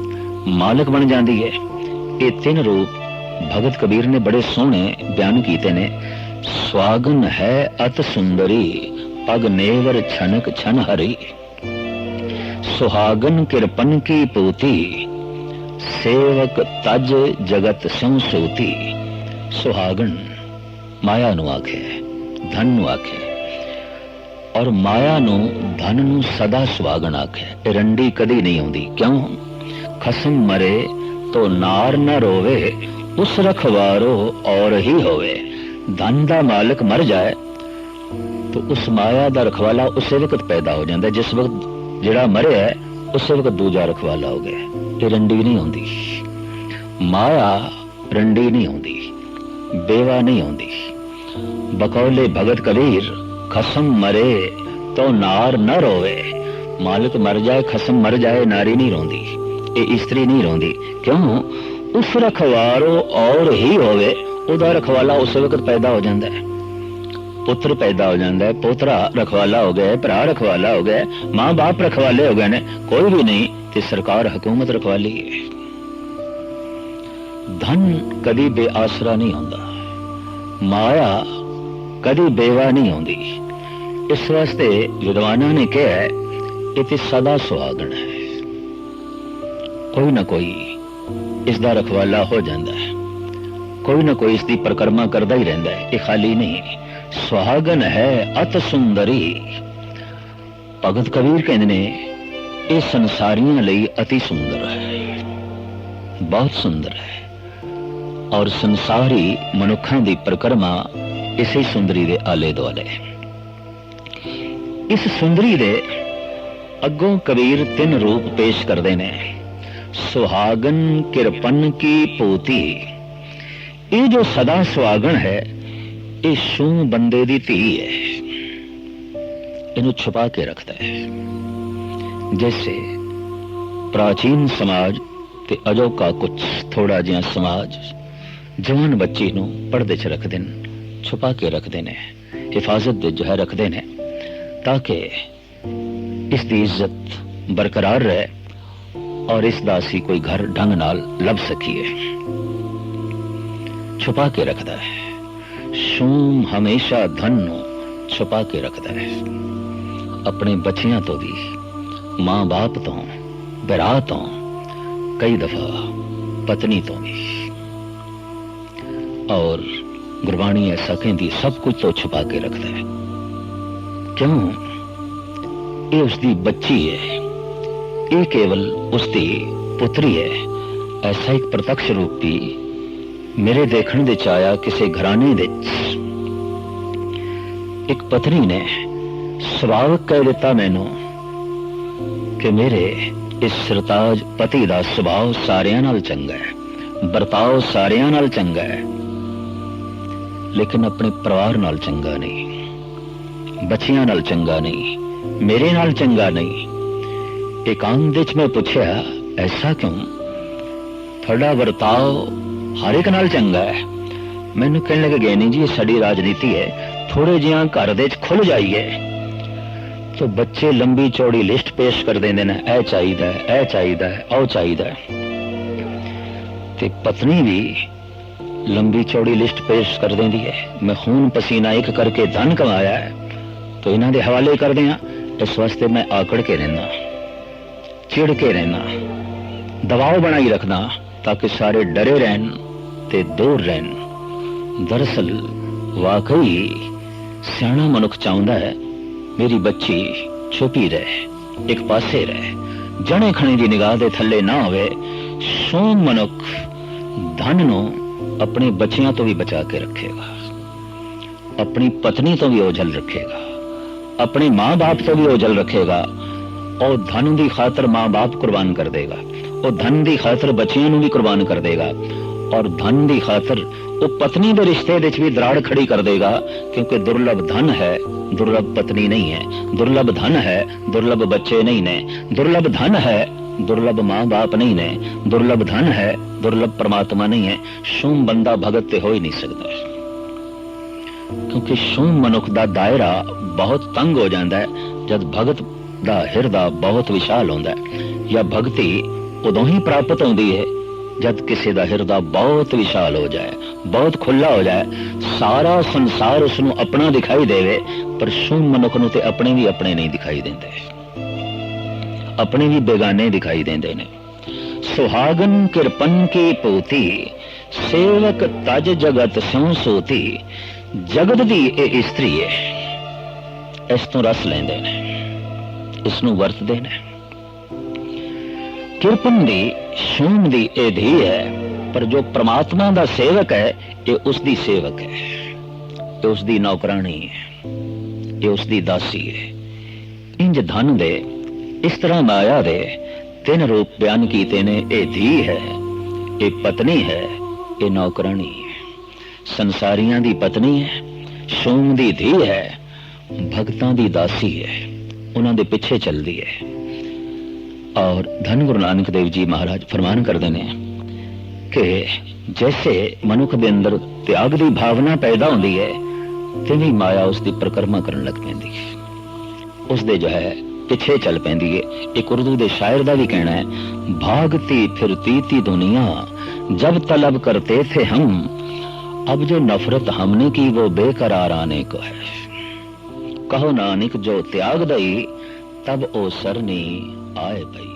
ਮਾਲਕ ਬਣ ਜਾਂਦੀ ਹੈ ਇਹ ਤਿੰਨ ਰੂਪ ਭਗਤ ਕਬੀਰ ਨੇ ਬੜੇ ਸੋਹਣੇ ਬਿਆਨ ਕੀਤੇ ਨੇ। ਸਵਾਗਨ ਹੈ ਅਤ ਸੁੰਦਰੀ ਪਗ ਨੇਵਰ ਛਨਕ ਛਨ ਹਰੀ। ਸੁਹਾਗਨ ਕਿਰਪਨ ਕੀ ਪੂਤੀ। ਸੇਵਕ ਤਜ ਜਗਤ ਸੰ ਮਾਇਆ ਨੂੰ ਆਖੇ, ਧਨ ਨੂੰ ਆਖੇ। ਔਰ ਮਾਇਆ ਨੂੰ, ਧਨ ਨੂੰ ਸਦਾ ਸੁਹਾਗਨ ਆਖਿਆ ਇਹ ਰੰਡੀ ਕਦੀ ਨਹੀਂ ਆਉਂਦੀ। ਕਿਉਂ? ਖਸਮ ਮਰੇ ਤੋ ਨਾਰ ਨਾ ਰੋਵੇ, ਉਸ ਰਖਵਾਰੋ ਔਰ ਹੀ ਹੋਵੇ। ਧਨ ਦਾ ਮਾਲਕ ਮਰ ਜਾਏ ਤਾਂ ਉਸ ਮਾਇਆ ਦਾ ਰਖਵਾਲਾ ਉਸੇ ਵਕਤ ਪੈਦਾ ਹੋ ਜਾਂਦਾ ਜਿਸ ਵਕਤ ਜਿਹੜਾ ਮਰਿਆ ਉਸੇ ਵਕਤ ਦੂਜਾ ਰਖਵਾਲਾ ਹੋ ਗਿਆ ਇਹ ਰੰਡੀ ਨਹੀਂ ਹੁੰਦੀ ਮਾਇਆ ਰੰਡੀ ਨਹੀਂ ਹੁੰਦੀ ਬੇਵਾ ਨਹੀਂ ਹੁੰਦੀ ਬਕੌਲੇ ਭਗਤ ਕਬੀਰ, ਖਸਮ ਮਰੇ ਤੋ ਨਾਰ ਨਾ ਰੋਵੇ। ਮਾਲਕ ਮਰ ਜਾਏ, ਖਸਮ ਮਰ ਜਾਏ, ਨਾਰੀ ਨਹੀਂ ਰੋਂਦੀ। ਇਹ ਇਸਤਰੀ ਨਹੀਂ ਰੋਂਦੀ। ਕਿਉਂ? ਉਸ ਰਖਵਾਰੋ ਔਰ ਹੀ ਹੋਵੇ, ਉਹਦਾ ਰਖਵਾਲਾ ਉਸ ਵਕਤ ਪੈਦਾ ਹੋ ਜਾਂਦਾ ਹੈ। ਪੁੱਤਰ ਪੈਦਾ ਹੋ ਜਾਂਦਾ ਹੈ, ਪੋਤਰਾ ਰਖਵਾਲਾ ਹੋ ਗਿਆ ਭਰਾ ਰਖਵਾਲਾ ਹੋ ਗਿਆ ਮਾਂ ਬਾਪ ਰਖਵਾਲੇ ਹੋ ਗਏ ਨੇ, ਕੋਈ ਵੀ ਨਹੀਂ ਤੇ ਸਰਕਾਰ ਹਕੂਮਤ ਰਖਵਾਲੀ ਹੈ। ਧਨ ਕਦੀ ਬੇਆਸਰਾ ਨਹੀਂ ਹੁੰਦਾ ਮਾਇਆ ਕਦੀ ਬੇਵਾ ਨਹੀਂ ਹੁੰਦੀ ਇਸ ਵਾਸਤੇ ਵਿਦਵਾਨਾਂ ਨੇ ਕਿਹਾ ਇਹ ਤੇ ਸਦਾ ਸੁਹਾਗਣ ਹੈ। ਕੋਈ ਨਾ ਕੋਈ ਇਸ ਦਾ ਰਖਵਾਲਾ ਹੋ ਜਾਂਦਾ ਹੈ, ਕੋਈ ਨਾ ਕੋਈ ਇਸ ਦੀ ਪ੍ਰਕਰਮਾ ਕਰਦਾ ਹੀ ਰਹਿੰਦਾ ਹੈ, ਇਹ ਖਾਲੀ ਨਹੀਂ। ਸੁਹਾਗਨ ਹੈ ਅਤ ਸੁੰਦਰੀ। ਭਗਤ ਕਬੀਰ ਕਹਿੰਦੇ ਨੇ, ਇਹ ਸੰਸਾਰੀਆਂ ਲਈ ਅਤੀ ਸੁੰਦਰ ਹੈ। ਬਹੁਤ ਸੁੰਦਰ ਹੈ। ਔਰ ਸੰਸਾਰੀ ਮਨੁੱਖਾਂ ਦੀ ਪ੍ਰਕਰਮਾ ਇਸੇ ਸੁੰਦਰੀ ਦੇ ਆਲੇ ਦੁਆਲੇ। ਇਸ ਸੁੰਦਰੀ ਦੇ ਅੱਗੋਂ ਕਬੀਰ ਤਿੰਨ ਰੂਪ ਪੇਸ਼ ਕਰਦੇ ਨੇ। ਸੁਹਾਗਨ ਕਿਰਪਨ ਕੀ ਪੋਤੀ। ਇਹ ਜੋ ਸਦਾ ਸੁਹਾਗਣ ਹੈ ਇਹ ਸ਼ੂ ਬੰਦੇ ਦੀ ਧੀ ਹੈ। ਇਹਨੂੰ ਛੁਪਾ ਕੇ ਰੱਖਦਾ ਹੈ। ਜੈਸੇ ਪ੍ਰਾਚੀਨ ਸਮਾਜ ਤੇ ਅਜੋਕਾ ਕੁਝ ਥੋੜਾ ਜਿਹਾ ਸਮਾਜ ਜਵਾਨ ਬੱਚੀ ਨੂੰ ਪਰਦੇ 'ਚ ਰੱਖਦੇ ਨੇ, ਛੁਪਾ ਕੇ ਰੱਖਦੇ ਨੇ, ਹਿਫਾਜ਼ਤ ਦੇ ਜੋ ਹੈ ਰੱਖਦੇ ਨੇ, ਤਾਂ ਕਿ ਇਸ ਦੀ ਇੱਜ਼ਤ ਬਰਕਰਾਰ ਰਹੇ ਔਰ ਇਸ ਦਾ ਅਸੀਂ ਕੋਈ ਘਰ ਢੰਗ ਨਾਲ ਲੱਭ ਸਕੀਏ। ਛੁਪਾ ਕੇ ਰੱਖਦਾ ਹੈ। ਸ਼ੂਮ ਹਮੇਸ਼ਾ ਧਨ ਨੂੰ ਛੁਪਾ ਕੇ ਰੱਖਦਾ ਹੈ ਆਪਣੇ ਬੱਚਿਆਂ ਤੋਂ ਵੀ, ਮਾਂ-ਬਾਪ ਤੋਂ ਬਰਾ ਤੋਂ, ਕਈ ਦਫਾ ਪਤਨੀ ਤੋਂ ਵੀ। ਔਰ ਗੁਰਬਾਣੀ ਐਸਾ ਕਹਿੰਦੀ, ਸਭ ਕੁਝ ਤੋਂ ਛੁਪਾ ਕੇ ਰੱਖਦਾ ਹੈ। ਕਿਉਂ? ਇਹ ਉਸ ਦੀ ਬੱਚੀ ਹੈ। ਇਹ ਕੇਵਲ ਉਸ ਦੀ ਪੁੱਤਰੀ ਹੈ। ਐਸਾ ਇੱਕ ਪ੍ਰਤੱਖ ਰੂਪ ਦੀ ਮੇਰੇ ਦੇਖਣ ਵਿੱਚ ਆਇਆ ਕਿਸੇ ਘਰਾਣੇ ਵਿੱਚ ਇੱਕ ਪਤਨੀ ਨੇ ਸੁਭਾਵਕ ਕਹਿ ਦਿੱਤਾ ਮੈਨੂੰ ਕਿ ਮੇਰੇ ਇਸ ਸਰਤਾਜ ਪਤੀ ਦਾ ਸੁਭਾਅ ਸਾਰਿਆਂ ਨਾਲ ਚੰਗਾ ਹੈ, ਵਰਤਾਓ ਸਾਰਿਆਂ ਨਾਲ ਚੰਗਾ ਹੈ, ਲੇਕਿਨ ਆਪਣੇ ਪਰਿਵਾਰ ਨਾਲ ਚੰਗਾ ਨਹੀਂ, ਬੱਚਿਆਂ ਨਾਲ ਚੰਗਾ ਨਹੀਂ, ਮੇਰੇ ਨਾਲ ਚੰਗਾ ਨਹੀਂ। ਇਕਾਂਤ ਵਿੱਚ ਮੈਂ ਪੁੱਛਿਆ, ਐਸਾ ਕਿਉਂ? ਤੁਹਾਡਾ ਵਰਤਾਓ ਹਰ ਇੱਕ ਨਾਲ ਚੰਗਾ ਹੈ। ਮੈਨੂੰ ਕਹਿਣ ਲੱਗੇ ਨਹੀਂ ਜੀ, ਇਹ ਸਾਡੀ ਰਾਜਨੀਤੀ ਹੈ। ਥੋੜੇ ਜਿਹਾ ਘਰ ਦੇ ਵਿੱਚ ਖੁੱਲ ਜਾਈਏ। ਤੋ ਬੱਚੇ ਲੰਬੀ ਚੌੜੀ ਲਿਸਟ ਪੇਸ਼ ਕਰ ਦਿੰਦੇ ਨੇ, ਇਹ ਚਾਹੀਦਾ ਇਹ ਚਾਹੀਦਾ ਉਹ ਚਾਹੀਦਾ ਤੇ ਪਤਨੀ ਵੀ ਲੰਬੀ ਚੌੜੀ ਲਿਸਟ ਪੇਸ਼ ਕਰ ਦਿੰਦੀ ਹੈ। ਮੈਂ ਖੂਨ ਪਸੀਨਾ ਇੱਕ ਕਰਕੇ ਧਨ ਕਮਾਇਆ ਹੈ। ਤੋ ਇਹਨਾਂ ਦੇ ਹਵਾਲੇ ਕਰਦੇ ਆ ਇਸ ਵਾਸਤੇ ਮੈਂ ਆਕੜ ਕੇ ਰਹਿਣਾ ਚਿੜ ਕੇ ਰਹਿਣਾ ਦਬਾਅ ਬਣਾਈ ਰੱਖਣਾ ਤਾਂ ਕਿ ਸਾਰੇ ਡਰੇ ਰਹਿਣ ਤੇ ਦੂਰ ਰਹਿਣ ਦਰਅਸਲ ਵਾਕਈ ਸਿਆਣਾ ਮਨੁੱਖ ਚਾਹੁੰਦਾ ਹੈ ਮੇਰੀ ਬੱਚੀ ਛੁਪੀ ਰਹੇ ਇੱਕ ਪਾਸੇ ਰਹੇ ਜਣੇ ਖਣੇ ਦੀ ਨਿਗਾਹ ਦੇ ਥੱਲੇ ਨਾ ਹੋਵੇ ਸੋ ਮਨੁੱਖ ਧਨ ਨੂੰ ਆਪਣੇ ਬੱਚਿਆਂ ਤੋਂ ਵੀ ਬਚਾ ਕੇ ਰੱਖੇਗਾ ਆਪਣੀ ਪਤਨੀ ਤੋਂ ਵੀ ਓਝਲ ਰੱਖੇਗਾ ਆਪਣੇ ਮਾਂ-ਬਾਪ ਤੋਂ ਵੀ ਓਝਲ ਰੱਖੇਗਾ ਉਹ ਧਨ ਦੀ ਖਾਤਰ ਮਾਂ-ਬਾਪ ਕੁਰਬਾਨ ਕਰ ਦੇਗਾ। ਉਹ ਧਨ ਦੀ ਖਾਤਰ ਬੱਚਿਆਂ ਨੂੰ ਵੀ ਕੁਰਬਾਨ ਕਰ ਦੇਗਾ। ਔਰ ਧਨ ਦੀ ਖਾਤਰ ਉਹ ਪਤਨੀ ਦੇ ਰਿਸ਼ਤੇ ਵਿੱਚ ਵੀ ਦਰਾੜ ਖੜੀ ਕਰ ਦੇਗਾ, ਕਿਉਂਕਿ ਦੁਰਲਭ ਧਨ ਹੈ, ਦੁਰਲਭ ਪਤਨੀ ਨਹੀਂ ਹੈ। ਦੁਰਲਭ ਧਨ ਹੈ, ਦੁਰਲਭ ਬੱਚੇ ਨਹੀਂ ਨੇ। ਦੁਰਲਭ ਧਨ ਹੈ, ਦੁਰਲਭ ਮਾਂ-ਬਾਪ ਨਹੀਂ ਨੇ। ਦੁਰਲਭ ਧਨ ਹੈ, ਦੁਰਲਭ ਪਰਮਾਤਮਾ ਨਹੀਂ ਹੈ। ਸ਼ੂਮ ਬੰਦਾ ਭਗਤ ਤੇ ਹੋ ਹੀ ਨਹੀਂ ਸਕਦਾ। ਕਿਉਂਕਿ ਸ਼ੂਮ ਮਨੁੱਖ ਦਾ ਦਾਇਰਾ ਬਹੁਤ ਤੰਗ ਹੋ ਜਾਂਦਾ ਹੈ। ਜਦ ਭਗਤ ਦਾ ਹਿਰਦਾ ਬਹੁਤ ਵਿਸ਼ਾਲ ਹੁੰਦਾ ਹੈ। ਜਾਂ ਭਗਤੀ ਉਦੋਂ ਹੀ ਪ੍ਰਾਪਤ ਹੁੰਦੀ ਹੈ, ਜਦ ਕਿਸੇ ਦਾ ਹਿਰਦਾ ਬਹੁਤ ਵਿਸ਼ਾਲ ਹੋ ਜਾਏ, ਬਹੁਤ ਖੁੱਲਾ ਹੋ ਜਾਏ, ਸਾਰਾ ਸੰਸਾਰ ਉਸ ਨੂੰ ਆਪਣਾ ਦਿਖਾਈ ਦੇਵੇ, ਪਰ ਸ਼ੂਮ ਮਨੁੱਖ ਨੂੰ ਤੇ ਆਪਣੇ ਵੀ ਆਪਣੇ ਨਹੀਂ ਦਿਖਾਈ ਦਿੰਦੇ। ਆਪਣੇ ਵੀ ਬੇਗਾਨੇ ਦਿਖਾਈ ਦਿੰਦੇ ਨੇ। ਸੁਹਾਗਨ ਕਿਰਪਨ ਕੀ ਪੋਤੀ, ਸੇਵਕ ਤਜ ਜਗਤ ਸਿਉ ਸੋਤੀ, ਜਗਤ ਦੀ ਇਹ ਇਸਤਰੀ ਹੈ। ਇਸ ਤੋਂ ਰਸ ਲੈਂਦੇ ਨੇ। ਇਸ ਨੂੰ ਵਰਤਦੇ ਨੇ। ਕਿਰਪਨ ਦੀ ਸ਼ੂਮ ਦੀ ਇਹ ਧੀ ਹੈ, ਪਰ ਜੋ ਪ੍ਰਮਾਤਮਾ ਦਾ ਸੇਵਕ ਹੈ, ਇਹ ਉਸ ਦੀ ਸੇਵਕ ਹੈ। ਇਹ ਉਸ ਦੀ ਨੌਕਰਾਨੀ ਹੈ, ਇਹ ਉਸ ਦੀ ਦਾਸੀ ਹੈ। ਇੰਜ ਧਨ ਦੇ, ਇਸ ਤਰ੍ਹਾਂ ਮਾਇਆ ਦੇ ਤਿੰਨ ਰੂਪ ਬਿਆਨ ਕੀਤੇ ਨੇ, ਇਹ ਧੀ ਹੈ, ਇਹ ਪਤਨੀ ਹੈ, ਇਹ ਨੌਕਰਾਣੀ ਹੈ। ਸੰਸਾਰੀਆਂ ਦੀ ਪਤਨੀ ਹੈ ਸ਼ੂਮ ਦੀ ਧੀ ਹੈ, ਭਗਤਾਂ ਦੀ ਦਾਸੀ ਹੈ। ਉਹਨਾਂ ਦੇ ਪਿੱਛੇ ਚੱਲਦੀ ਹੈ ਔਰ ਧੰਨ ਗੁਰੂ ਨਾਨਕ ਦੇਵ ਜੀ ਮਹਾਰਾਜ ਫਰਮਾਨ ਕਰਦੇ ਨੇ ਕਿ ਜੈਸੇ ਮਨੁੱਖ ਦੇ ਅੰਦਰ ਤਿਆਗ ਦੀ ਭਾਵਨਾ ਪੈਦਾ ਹੁੰਦੀ ਹੈ ਤਿਵੇਂ ਮਾਇਆ ਉਸ ਦੀ ਪ੍ਰਕਰਮਾ ਕਰਨ ਲੱਗ ਪੈਂਦੀ ਹੈ ਉਸ ਦੇ ਜੋ ਹੈ ਪਿੱਛੇ ਚੱਲ ਪੈਂਦੀ ਹੈ ਇੱਕ ਉਰਦੂ ਦੇ ਸ਼ਾਇਰ ਦਾ ਵੀ ਕਹਿਣਾ ਹੈ ਭਾਗਤੀ ਫਿਰਤੀ ਤੀ ਦੁਨੀਆ जब तलब करते थे हम अब जो नफरत हमने की वो बेकरार आने को है ਕਹੋ ਨਾਨਕ ਜੋ ਤਿਆਗ ਦਈ ਤਬ ਉਹ ਸਰਨੀ ਆਏ ਭਈ